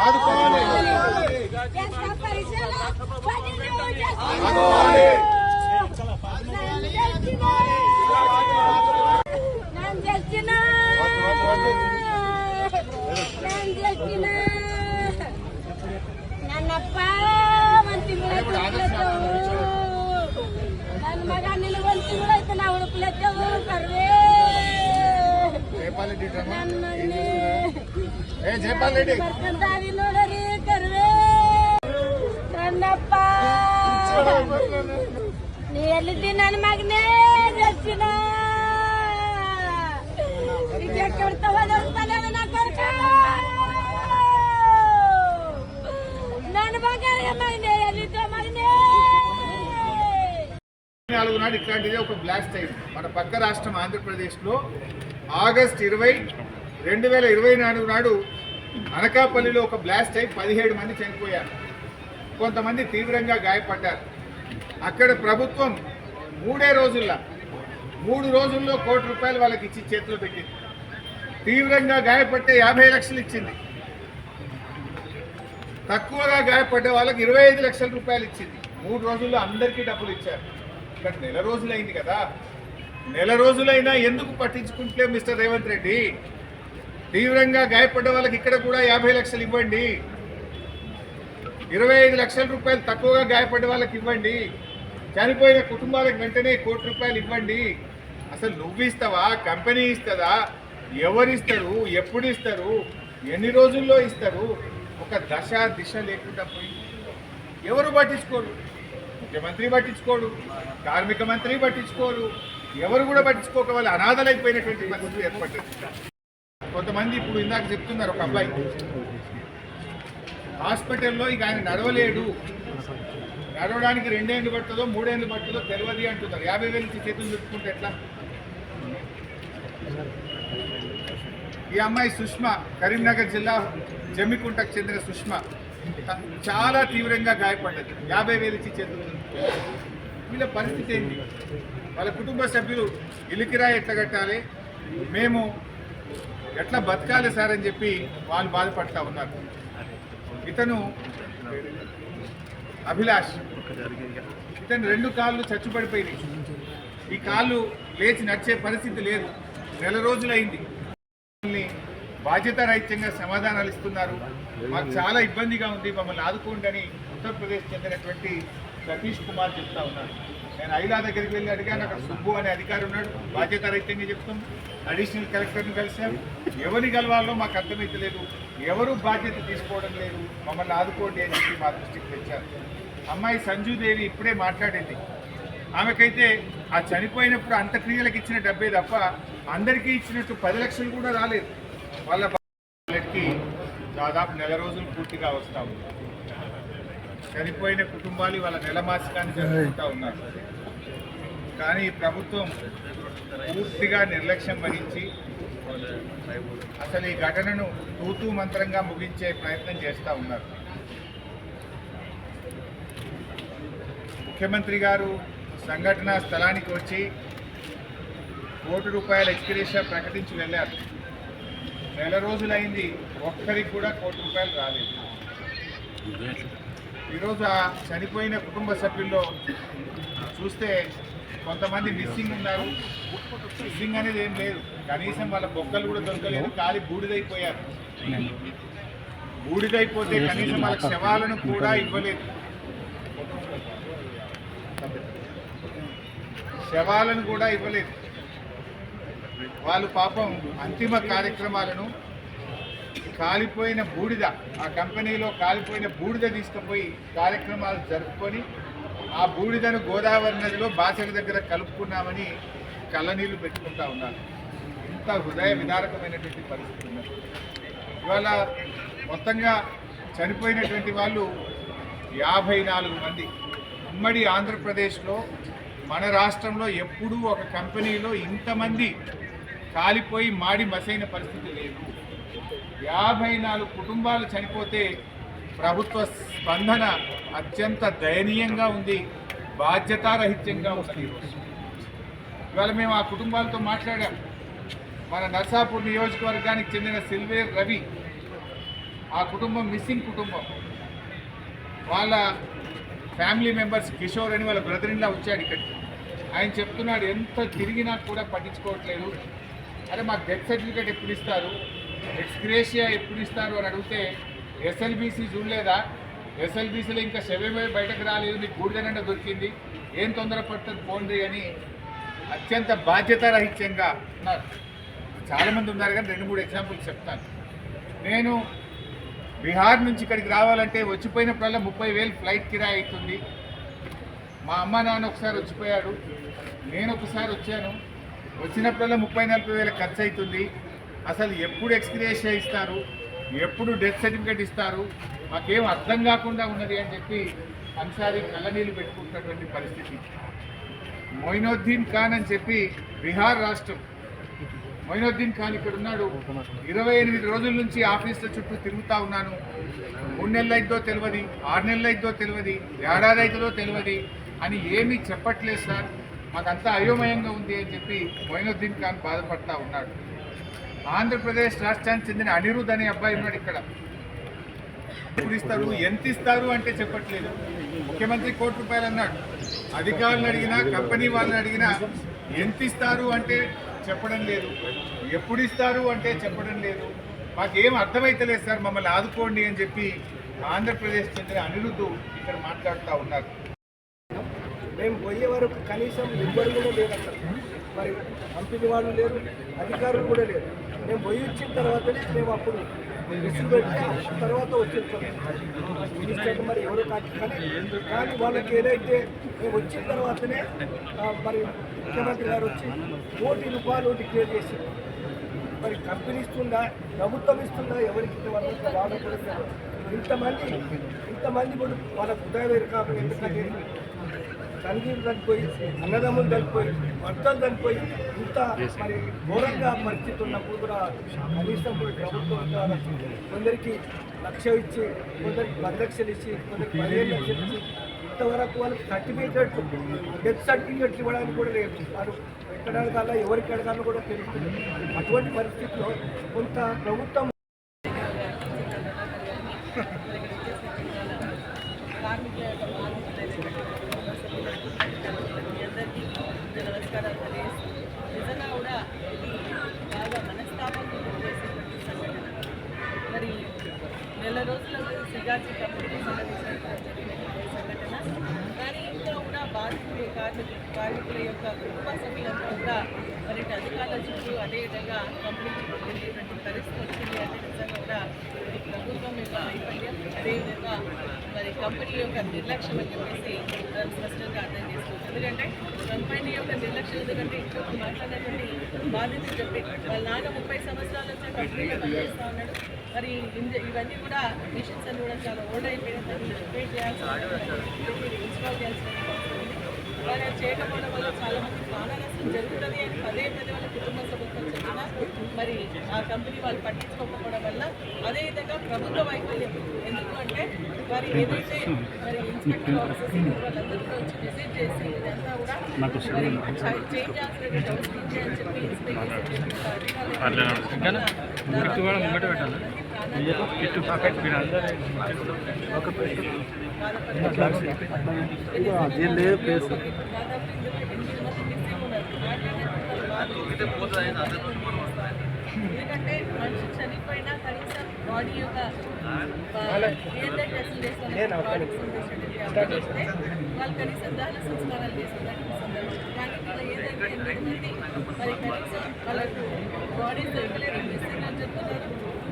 ఆదుకోవాలి. నన్నప్ప మన తిమ్మిడు రేపాలి నీళ్ళు తిన్నాను మగనే నాలుగు నాడు ఇట్లాంటిది ఒక బ్లాస్ట్ అయింది మన పక్క రాష్ట్రం ఆంధ్రప్రదేశ్లో ఆగస్ట్ ఇరవై రెండు వేల ఇరవై నాలుగు నాడు అనకాపల్లిలో ఒక బ్లాస్ట్ అయి పదిహేడు మంది చనిపోయారు. కొంతమంది తీవ్రంగా గాయపడ్డారు. అక్కడ ప్రభుత్వం మూడే రోజుల్లో మూడు రోజుల్లో కోటి రూపాయలు వాళ్ళకి ఇచ్చి చేతిలో పెట్టింది. తీవ్రంగా గాయపడితే యాభై లక్షలు ఇచ్చింది. తక్కువగా గాయపడ్డ వాళ్ళకి ఇరవై ఐదు లక్షల రూపాయలు ఇచ్చింది. మూడు రోజుల్లో అందరికీ డబ్బులు ఇచ్చారు. ఇక్కడ నెల రోజులైంది కదా. నెల రోజులైనా ఎందుకు పట్టించుకుంటే మిస్టర్ రేవంత్ రెడ్డి? తీవ్రంగా గాయపడ్డ వాళ్ళకి ఇక్కడ కూడా యాభై లక్షలు ఇవ్వండి. ఇరవై ఐదు లక్షల రూపాయలు తక్కువగా గాయపడ్డ వాళ్ళకి ఇవ్వండి. చనిపోయిన కుటుంబాలకు వెంటనే కోటి రూపాయలు ఇవ్వండి. అసలు నువ్వు ఇస్తావా కంపెనీ ఇస్తుందా? ఎవరు ఇస్తారు ఎప్పుడు ఇస్తారు ఎన్ని రోజుల్లో ఇస్తారు? ఒక దశ దిశ లేకుండా పోయి ఎవరు పట్టించుకోరు? ముఖ్యమంత్రి పట్టించుకోడు కార్మిక మంత్రి పట్టించుకోరు ఎవరు కూడా పట్టించుకోక వాళ్ళు అనాథలైపోయినటువంటి పరిస్థితి ఏర్పడ్డది. కొంతమంది ఇప్పుడు ఇందాక చెప్తున్నారు ఒక అబ్బాయి. హాస్పిటల్లో ఇక ఆయన నడవలేడు. నడవడానికి రెండేళ్ళు పడుతుందో మూడేళ్ళు పడుతుందో తెలియదు అంటున్నారు. యాభై వేలు చేతులు చెప్పుకుంటే ఎట్లా? ఈ అమ్మాయి సుష్మ కరీంనగర్ జిల్లా జమ్మికుంటకు చెందిన సుష్మ. చాలా తీవ్రంగా గాయపడ్డది. యాభై వేలు ఇచ్చి చేతులు వీళ్ళ పరిస్థితి ఏంటి? వాళ్ళ కుటుంబ సభ్యులు ఇలికిరాయి ఎట్లా కట్టాలి? మేము ఎట్లా బతకాలి సార్ అని చెప్పి వాళ్ళు బాధపడతా ఉన్నారు. ఇతను అభిలాష్. ఇతను రెండు కాళ్ళు చచ్చుపడిపోయినాయి. ఈ కాళ్ళు లేచి నడిచే పరిస్థితి లేదు. నెల రోజులైంది. మమ్మల్ని బాధ్యతారహిత్యంగా సమాధానాలు ఇస్తున్నారు. మాకు చాలా ఇబ్బందిగా ఉంది. మమ్మల్ని ఆదుకోండి అని ఉత్తరప్రదేశ్ చెందినటువంటి సతీష్ కుమార్ చెప్తా ఉన్నాడు. నేను ఐలా దగ్గరికి వెళ్ళి అడిగాను అక్కడ సుబ్బు అనే అధికారి ఉన్నాడు. బాధ్యత రైతంగా చెప్తాం అడిషనల్ కలెక్టర్ని కలిసాం ఎవరిని కలవాలో మాకు అర్థమైతలేదు. ఎవరు బాధ్యత తీసుకోవడం లేదు. మమ్మల్ని ఆదుకోండి అని చెప్పి మా దృష్టికి తెచ్చారు. అమ్మాయి సంజుదేవి ఇప్పుడే మాట్లాడింది. ఆమెకైతే ఆ చనిపోయినప్పుడు అంత్యక్రియలకు ఇచ్చిన డబ్బే తప్ప అందరికీ ఇచ్చినట్టు పది లక్షలు కూడా రాలేదు. వాళ్ళ వాళ్ళకి దాదాపు నెల రోజులు పూర్తిగా వస్తాము చనిపోయిన కుటుంబాలు వాళ్ళ నెలమాసికాన్ని జరుపుకుంటూ ఉన్నారు. కానీ ప్రభుత్వం పూర్తిగా నిర్లక్ష్యం వహించి అసలు ఈ ఘటనను తూతూ మంత్రంగా ముగించే ప్రయత్నం చేస్తూ ఉన్నారు. ముఖ్యమంత్రి గారు సంఘటన స్థలానికి వచ్చి కోటి రూపాయల ఎక్స్గ్రేషియా ప్రకటించి వెళ్ళారు. నెల రోజులైంది ఒక్కరికి కూడా కోటి రూపాయలు రాలేదు. ఈరోజు ఆ చనిపోయిన కుటుంబ సభ్యుల్లో చూస్తే కొంతమంది మిస్సింగ్ ఉన్నారు. మిస్సింగ్ అనేది ఏం లేదు. కనీసం వాళ్ళ బొక్కలు కూడా దొరకలేదు. కాలి బూడిదైపోయారు. బూడిదైపోతే కనీసం వాళ్ళ శవాలను కూడా ఇవ్వలేదు. శవాలను కూడా ఇవ్వలేదు. వాళ్ళు పాపం అంతిమ కార్యక్రమాలను కాలిపోయిన బూడిద ఆ కంపెనీలో కాలిపోయిన బూడిద తీసుకుపోయి కార్యక్రమాలు జరుపుకొని ఆ బూడిదను గోదావరి నదిలో బాసడి దగ్గర కలుపుకున్నామని కళ్ళనీళ్ళు పెట్టుకుంటా ఉన్నారు. ఇంత హృదయ విదారకమైనటువంటి పరిస్థితి ఉన్నారు ఇవాళ మొత్తంగా చనిపోయినటువంటి వాళ్ళు యాభై నాలుగు మంది. ఉమ్మడి ఆంధ్రప్రదేశ్లో మన రాష్ట్రంలో ఎప్పుడూ ఒక కంపెనీలో ఇంతమంది కాలిపోయి మాడి మసైన పరిస్థితి లేదు. యాభై నాలుగు కుటుంబాలు చనిపోతే ప్రభుత్వ స్పందన అత్యంత దయనీయంగా ఉంది బాధ్యతారహిత్యంగా ఉంది ఇవాళ మేము ఆ కుటుంబాలతో మాట్లాడాం. మన నర్సాపూర్ నియోజకవర్గానికి చెందిన సిల్వేర్ రవి ఆ కుటుంబం మిస్సింగ్ కుటుంబం. వాళ్ళ ఫ్యామిలీ మెంబర్స్ కిషోర్ అని వాళ్ళ బ్రదర్ ఇన్లా వచ్చాడు ఇక్కడికి. ఆయన చెప్తున్నాడు ఎంత తిరిగినా కూడా పట్టించుకోవట్లేదు. అరే మాకు డెత్ సర్టిఫికేట్ ఎప్పుడు ఇస్తారు? ఎక్స్గ్రేషియా ఎప్పుడు ఇస్తారు అని అడిగితే ఎస్ఎల్బీసీ చూడలేదా? ఎస్ఎల్బీసీలో ఇంకా శవమే బయటకు రాలేదు మీకు గూడిదనంటే దొరికింది. ఏం తొందరపడుతుంది పోండి అని అత్యంత బాధ్యతారహిత్యంగా ఉన్నారు. చాలామంది ఉన్నారు కానీ రెండు మూడు ఎగ్జాంపుల్స్ చెప్తాను. నేను బీహార్ నుంచి ఇక్కడికి రావాలంటే వచ్చిపోయినప్పుడల్లా ముప్పై వేలు ఫ్లైట్ కిరాయి అవుతుంది. మా అమ్మ నాన్న ఒకసారి వచ్చిపోయాడు నేను ఒకసారి వచ్చాను. వచ్చినప్పుడల్లా ముప్పై నలభై వేల ఖర్చు అవుతుంది. అసలు ఎప్పుడు ఎక్స్గ్రేషియా ఇస్తారు? ఎప్పుడు డెత్ సర్టిఫికేట్ ఇస్తారు? మాకేం అర్థం కాకుండా ఉన్నది అని చెప్పి అన్సారీ కళ్ళనీళ్ళు పెట్టుకుంటున్నటువంటి పరిస్థితి. మొయినుద్దీన్ ఖాన్ అని చెప్పి బీహార్ రాష్ట్రం. మొయినుద్దీన్ ఖాన్ ఇక్కడ ఉన్నాడు. ఇరవై ఎనిమిది రోజుల నుంచి ఆఫీసుల చుట్టూ తిరుగుతూ ఉన్నాను. మూడు నెలలు అయిద్దో తెలియదు ఆరు నెలలు అయిద్దో తెలియదు ఏడాది అవుతుందో తెలియదు అని ఏమీ చెప్పట్లేదు సార్. మాకంతా అయోమయంగా ఉంది అని చెప్పి మొయినుద్దీన్ ఖాన్ బాధపడతా ఉన్నాడు. ఆంధ్రప్రదేశ్ రాష్ట్రానికి చెందిన అనిరుద్ అనే అబ్బాయి ఉన్నాడు ఇక్కడ. ఎప్పుడు ఇస్తారు? ఎంత ఇస్తారు అంటే చెప్పట్లేదు. ముఖ్యమంత్రి కోటి రూపాయలు అన్నాడు. అధికారులను అడిగినా కంపెనీ వాళ్ళని అడిగినా ఎంత ఇస్తారు అంటే చెప్పడం లేదు. ఎప్పుడు ఇస్తారు అంటే చెప్పడం లేదు. మాకేం అర్థమైతలేదు సార్ మమ్మల్ని ఆదుకోండి అని చెప్పి ఆంధ్రప్రదేశ్ చెందిన అనిరుద్ధు ఇక్కడ మాట్లాడుతూ ఉన్నారు. మేము పోయే వరకు కనీసం ఎవ్వరు కూడా లేరు అక్కడ. మరి కంపెనీ వాళ్ళు లేరు అధికారులు కూడా లేరు. మేము పోయి వచ్చిన తర్వాతనే మేము అప్పుడు రిస్క్ పెట్టి తర్వాత వచ్చేస్తాం మినిస్టర్ మరి ఎవరో కాదు కానీ కానీ వాళ్ళకి ఏదైతే మేము వచ్చిన తర్వాతనే మరి ముఖ్యమంత్రి గారు వచ్చి కోటి రూపాయలు డిక్లేర్ చేసి మరి కంపెనీ ఇస్తుందా ప్రభుత్వం ఇస్తుందా ఎవరికి వాళ్ళకి వాళ్ళు ఇంతమంది ఇంతమంది కూడా వాళ్ళ ఉదయం కాబట్టి ఎందుకంటే తండ్రిని చనిపోయి అన్నదమ్ములు చనిపోయి భర్తలు చనిపోయి ఇంత మరి ఘోరంగా పరిస్థితి ఉన్నప్పుడు కూడా కనీసం ప్రభుత్వం కొందరికి లక్ష ఇచ్చి కొందరికి పది లక్షలు ఇచ్చి కొందరికి పదిహేను లక్షలు ఇచ్చి ఇంతవరకు వాళ్ళకి సర్టిఫికేట్ డెత్ సర్టిఫికేట్ ఇవ్వడానికి కూడా లేదు. వాళ్ళు ఎక్కడ అడగాలో ఎవరికి అడగాలో కూడా తెలుస్తుంది అటువంటి పరిస్థితిలో కొంత ప్రభుత్వం కార్మికుల యొక్క బాధ్యత మీ అందరికీ నమస్కారాలు తెలియజేస్తూ నిజంగా కూడా ఇది బాగా మనస్తాపం చేసేటువంటి సంఘటన మరి నెల రోజుల సిగాచి కంపెనీ సంఘటన కానీ ఇంకా కూడా బాధితులు కార్మికులు కార్మికుల యొక్క కుటుంబ సభ్యులంతా కూడా మరి అధికారుల చుట్టూ అదేవిధంగా కంపెనీ వెళ్ళేటువంటి పరిస్థితి వచ్చింది అంటే నిజంగా కూడా ప్రభుత్వం యొక్క వైఫల్యం అదేవిధంగా మరి కంపెనీ యొక్క నిర్లక్ష్యం అని చెప్పేసి స్పష్టంగా అర్థం చేసుకోవచ్చు. ఎందుకంటే కంపెనీ యొక్క నిర్లక్ష్యం ఎందుకంటే ఇప్పుడు మాట్లాడినటువంటి బాధితులు చెప్పి వాళ్ళ నాన్న ముప్పై సంవత్సరాల నుంచి కంపెనీలో పనిచేస్తూ ఉన్నాడు. మరి ఇవన్నీ కూడా మిషన్స్ అన్ని కూడా చాలా ఓల్డ్ అయిపోయిన రిపేర్ ఇన్స్టాల్ చేయకపోవడం వల్ల చాలా మంది ప్రాణ నష్టం జరుగుతుంది అని పదే పదే వాళ్ళ కుటుంబ సభ్యులతో చెప్పినా మరి ఆ కంపెనీ వాళ్ళు పట్టించుకోకపోవడం వల్ల అదేవిధంగా ప్రభుత్వ వైఫల్యం. ఎందుకు అంటే మరి ఏదైతే మరి ఇన్స్పెక్టర్ ఆఫీసర్స్ వాళ్ళందరూ కూడా వచ్చి విజిట్ చేసి ఇదంతా కూడా మరి చేంజ్ చేయాల్సినటువంటి అవసరం ఉంది అని చెప్పి ఇన్స్పెక్ట్ చేసేటువంటి అధికారులు ఎందుకంటే మనిషి చనిపోయినా కనీసం బాడీ యొక్క ఏదైతే టెస్ట్ చేస్తారో బాడీకి సంబంధించినటువంటి అప్డేట్ ఇస్తే వాళ్ళు కనీసం దహన సంస్కారాలు చేసుకున్నట్టు సందర్భం కానీ ఇక్కడ ఏదైతే ఎనిమిది మంది మరి కనీసం వాళ్ళకు బాడీ దొరకలేదు మిస్సింగ్ అని చెప్తున్నారు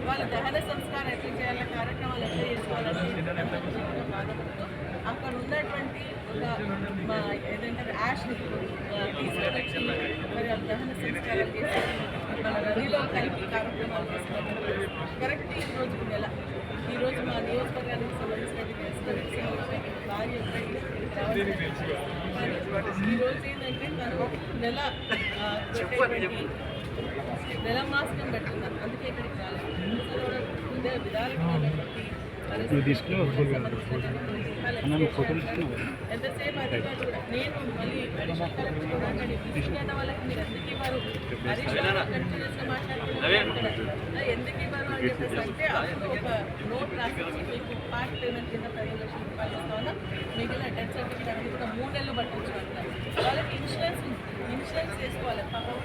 వాళ్ళ దహన సంస్కారం ఎట్లా చేయాలి కార్యక్రమాలు ఎట్లా చేసుకోవాలని అక్కడ ఉన్నటువంటి ఒక మా ఏదంటారు యాష్ని తీసుకొని వచ్చి మరి ఆ దహన సంస్కారాలు చేసి మన నదిలో కలిపి కార్యక్రమాలు చేస్తున్నారు కరెక్ట్ ఈ రోజు నెల. ఈ రోజు మా నియోజకవర్గానికి సంబంధించినటువంటి ఎస్పీ భార్య ఇక్కడికి రావడం ఈ రోజు ఏంటంటే తను నెల నెల మాసం పెట్టుకున్నాను అందుకే ఇక్కడికి రాలేదు. ముందే విధానమైనటువంటి ఎంతసేపు అధికారులు కూడా నేను మళ్ళీ అడిషనల్ కలెక్టర్ కూడా మాట్లాడి తీసుకున్న వాళ్ళకి మీరు ఎందుకు ఇవ్వరు? కంటిన్యూస్గా మాట్లాడుతున్నారు. ఎందుకు ఇవ్వరు అని చెప్పేసి అంటే అప్పుడు ఒక నోట్ రాసి మీకు పార్ట్ పేమెంట్ కింద పదిహేను లక్షల రూపాయలు ఇస్తామన్నా మిగిలిన డెత్ సర్టిఫికేట్ అనేది కూడా మూడు నెలలు వాళ్ళకి ఇన్సూరెన్స్ ఇన్సూరెన్స్ చేసుకోవాలి. పాపం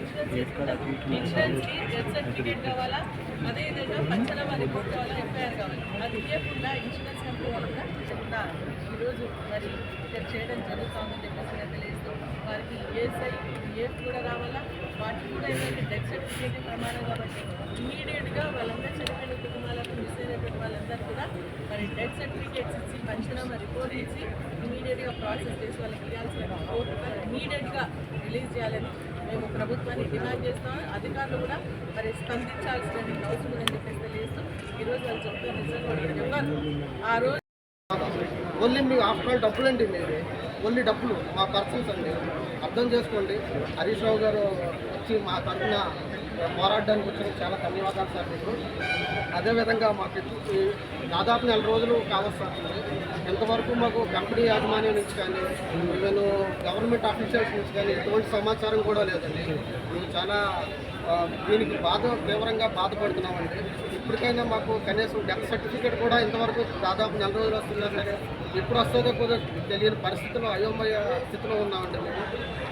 ఇన్సూరెన్స్ చేసుకుంటారు. ఇన్సూరెన్స్కి డెత్ సర్టిఫికేట్ కావాలా? అదేవిధంగా పంచనామా రిపోర్ట్ కావాలా ఎఫ్ఐఆర్ కావాలి. అది ఇవ్వకుండా ఇన్సూరెన్స్ కంపెనీ వాళ్ళు కూడా ఈరోజు మరి ఇక్కడ చేయడం జరుగుతుందని చెప్పేసి తెలియజేస్తూ వారికి ఏఎస్ఐ ఏఫ్ కూడా రావాలా? వాటికి కూడా ఏంటంటే డెత్ సర్టిఫికేట్ ప్రమాణం కాబట్టి ఇమీడియట్గా వాళ్ళందరూ చనిపోయిన కుటుంబాలకు మిస్ అయినటువంటి వాళ్ళందరూ కూడా మరి డెత్ సర్టిఫికేట్స్ ఇచ్చి పంచనామా రిపోర్ట్ ఇచ్చి ఇమీడియట్గా ప్రాసెస్ చేసి వాళ్ళకి ఇవ్వాల్సిన కోర్టు ఇమీడియట్గా రిలీజ్ చేయాలని మేము ప్రభుత్వాన్ని డిమాండ్ చేస్తాం అధికారులు కూడా మరి స్పందించాల్సిన అవసరం ఉందని చెప్పేసి తెలియజేస్తూ ఈరోజు వాళ్ళు చెప్తారు నిజంగా ఆ రోజు ఓన్లీ మీకు ఆఫ్టర్ ఆల్ డబ్బులు అండి మీది ఓన్లీ డబ్బులు మా పర్సన్స్ అండి. అర్థం చేసుకోండి. హరీష్ రావు గారు వచ్చి మా తరఫున పోరాడడానికి వచ్చిన చాలా ధన్యవాదాలు సార్ మీకు. అదేవిధంగా మాకు దాదాపు నెల రోజులు కావస్తుంది ఎంతవరకు మాకు కంపెనీ యాజమాన్యం నుంచి కానీ ఈవెన్ గవర్నమెంట్ ఆఫీషియల్స్ నుంచి కానీ ఎటువంటి సమాచారం కూడా లేదండి. మేము చాలా దీనికి బాధ తీవ్రంగా బాధపడుతున్నామండి. ఇప్పటికైనా మాకు కనీసం డెత్ సర్టిఫికేట్ కూడా ఇంతవరకు దాదాపు నెల రోజులు వస్తున్నా సరే ఎప్పుడు వస్తుందో కూడా తెలియని పరిస్థితిలో అయోమయ స్థితిలో ఉన్నామండి మేము.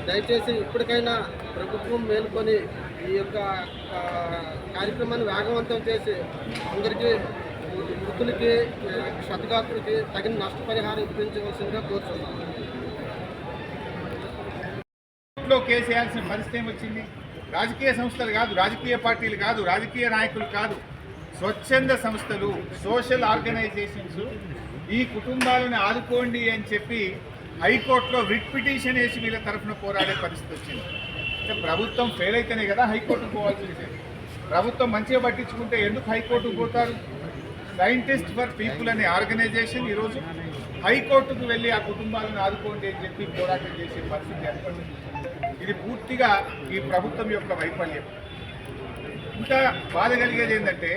దయచేసి ఇప్పటికైనా ప్రభుత్వం మేల్కొని ఈ యొక్క కార్యక్రమాన్ని వేగవంతం చేసి అందరికీ మృతులకి క్షతగాత్రులకి తగిన నష్టపరిహారం ఇప్పించవలసిందిగా కోరుతున్నాను ఇంట్లో కేసు పరిస్థితి ఏమొచ్చింది? రాజకీయ సంస్థలు కాదు రాజకీయ పార్టీలు కాదు రాజకీయ నాయకులు కాదు. స్వచ్ఛంద సంస్థలు సోషల్ ఆర్గనైజేషన్స్ ఈ కుటుంబాలను ఆదుకోండి అని చెప్పి హైకోర్టులో రిట్ పిటిషన్ వేసి వీళ్ళ తరఫున పోరాడే పరిస్థితి వచ్చింది. అంటే ప్రభుత్వం ఫెయిల్ అయితేనే కదా హైకోర్టుకు పోవాల్సి వచ్చేది ప్రభుత్వం మంచిగా పట్టించుకుంటే ఎందుకు హైకోర్టుకు పోతారు? సైంటిస్ట్ ఫర్ పీపుల్ అనే ఆర్గనైజేషన్ ఈరోజు హైకోర్టుకు వెళ్ళి ఆ కుటుంబాలను ఆదుకోండి అని చెప్పి పోరాటం చేసే పరిస్థితి ఏర్పడింది. ఇది పూర్తిగా ఈ ప్రభుత్వం యొక్క వైఫల్యం. ఇంకా బాధ కలిగేది ఏంటంటే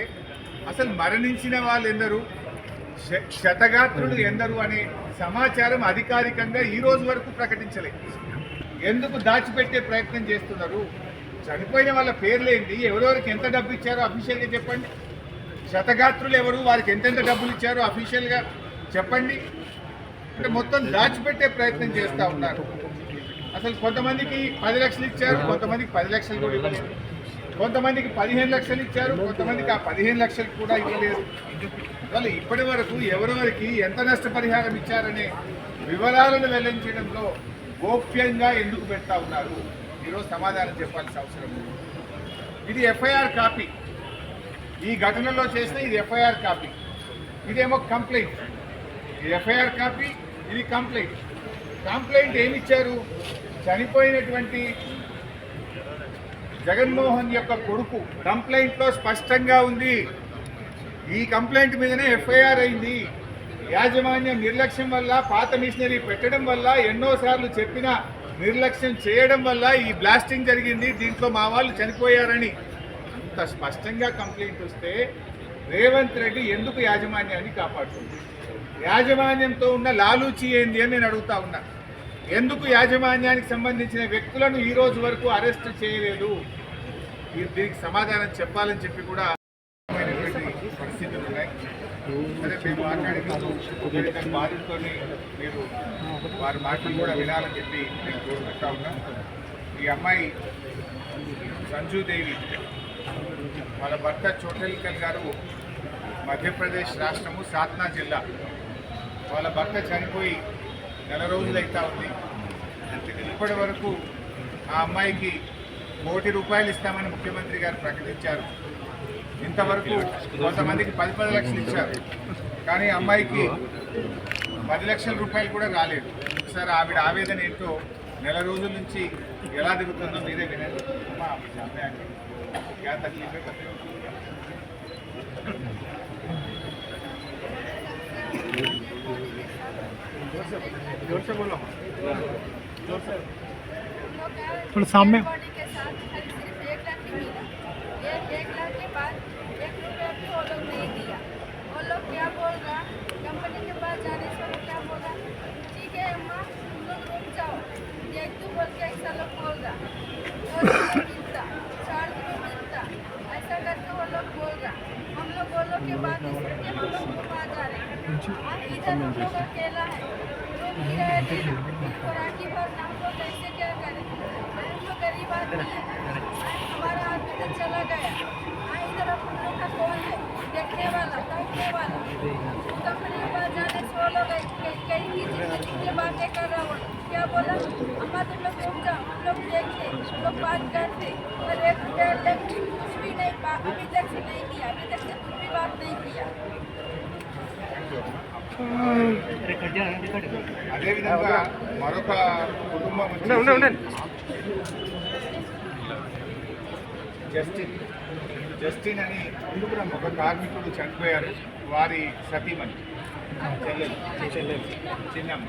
అసలు మరణించిన వాళ్ళు ఎందరూ? శతగాత్రులు ఎందరు అనే సమాచారం అధికారికంగా ఈ రోజు వరకు ప్రకటించలేదు. ఎందుకు దాచిపెట్టే ప్రయత్నం చేస్తున్నారు? చనిపోయిన వాళ్ళ పేర్లేంటి ఎవరెవరికి ఎంత డబ్బు ఇచ్చారో అఫీషియల్గా చెప్పండి. శతగాత్రులు ఎవరు? వారికి ఎంతెంత డబ్బులు ఇచ్చారో అఫీషియల్గా చెప్పండి. అంటే మొత్తం దాచిపెట్టే ప్రయత్నం చేస్తూ ఉన్నారు. అసలు కొంతమందికి పది లక్షలు ఇచ్చారు కొంతమందికి పది లక్షలు కూడా ఇవ్వలేదు. కొంతమందికి పదిహేను లక్షలు ఇచ్చారు కొంతమందికి ఆ పదిహేను లక్షలు కూడా ఇవ్వలేదు. వాళ్ళు ఇప్పటి వరకు ఎవరెవరికి ఎంత నష్టపరిహారం ఇచ్చారనే వివరాలను వెల్లడించడంలో గోప్యంగా ఎందుకు పెడతా ఉన్నారు? ఈరోజు సమాధానం చెప్పాల్సిన అవసరం ఉంది. ఇది ఎఫ్ఐఆర్ కాపీ. ఈ ఘటనలో చేసిన ఇది ఎఫ్ఐఆర్ కాపీ. ఇదేమో కంప్లైంట్. ఇది ఎఫ్ఐఆర్ కాపీ ఇది కంప్లైంట్. కంప్లైంట్ ఏమిచ్చారు? చనిపోయినటువంటి జగన్మోహన్ యొక్క కొడుకు. కంప్లైంట్లో స్పష్టంగా ఉంది. ఈ కంప్లైంట్ మీదనే ఎఫ్ఐఆర్ అయింది. యాజమాన్యం నిర్లక్ష్యం వల్ల పాత మిషనరీ పెట్టడం వల్ల ఎన్నోసార్లు చెప్పిన నిర్లక్ష్యం చేయడం వల్ల ఈ బ్లాస్టింగ్ జరిగింది. దీంట్లో మా వాళ్ళు చనిపోయారని. అంత స్పష్టంగా కంప్లైంట్ వస్తే రేవంత్ రెడ్డి ఎందుకు యాజమాన్యాన్ని కాపాడుతుంది? యాజమాన్యంతో ఉన్న లాలూచి ఏంది అని నేను అడుగుతా ఉన్నా. ఎందుకు యాజమాన్యానికి సంబంధించిన వ్యక్తులను ఈ రోజు వరకు అరెస్ట్ చేయలేదు? మీరు దీనికి సమాధానం చెప్పాలని చెప్పి కూడా పరిస్థితులు ఉన్నాయి సరే మేము మాట్లాడినప్పుడు ఒకరిద్దరు మీరు వారి మాటలు కూడా వినాలని చెప్పి నేను కోరుకుంటా ఉన్నా ఈ అమ్మాయి సంజుదేవి వాళ్ళ భర్త చోటలికల్ గారు మధ్యప్రదేశ్ రాష్ట్రము సాత్నా జిల్లా. వాళ్ళ భర్త చనిపోయి నెల రోజులైతా ఉంది. ఇప్పటి వరకు ఆ అమ్మాయికి కోటి రూపాయలు ఇస్తామని ముఖ్యమంత్రి గారు ప్రకటించారు. ఇంతవరకు కొంతమందికి పది పది లక్షలు ఇచ్చారు. కానీ అమ్మాయికి పది లక్షల రూపాయలు కూడా రాలేదు. ఒకసారి ఆవిడ ఆవేదన ఏంటో నెల రోజుల నుంచి ఎలా దిగుతుందో మీరే వినండి. అమ్మా, సామ్య होगा? कंपनी के पास जाने से क्या होगा ठीक है, अम्मा, तुम लोग रुक जाओ। देख तू बोल के ऐसा लोग बोल रहा। चार किलो मिलता। ऐसा करके वो लोग बोल हम लोग बोलो के बाद हम लोग के पास जा रहे इधर हम लोग अकेला है। जो भी रहे देना राखी भर, हम लोग कैसे क्या करें? हम लोग गरीब आदमी है। జస్టిన్. జస్టిన్ అని ఒక కార్మికుడు చనిపోయారు. వారి సతీమణి. చెల్లెలు. చెల్లెలు. చిన్నమ్మ.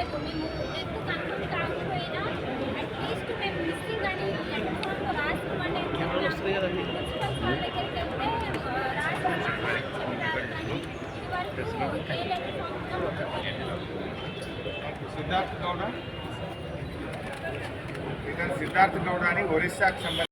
सिद्धार्थ गौड़ा सिद्धार्थ गौड़ा ओरिस्सा संबंध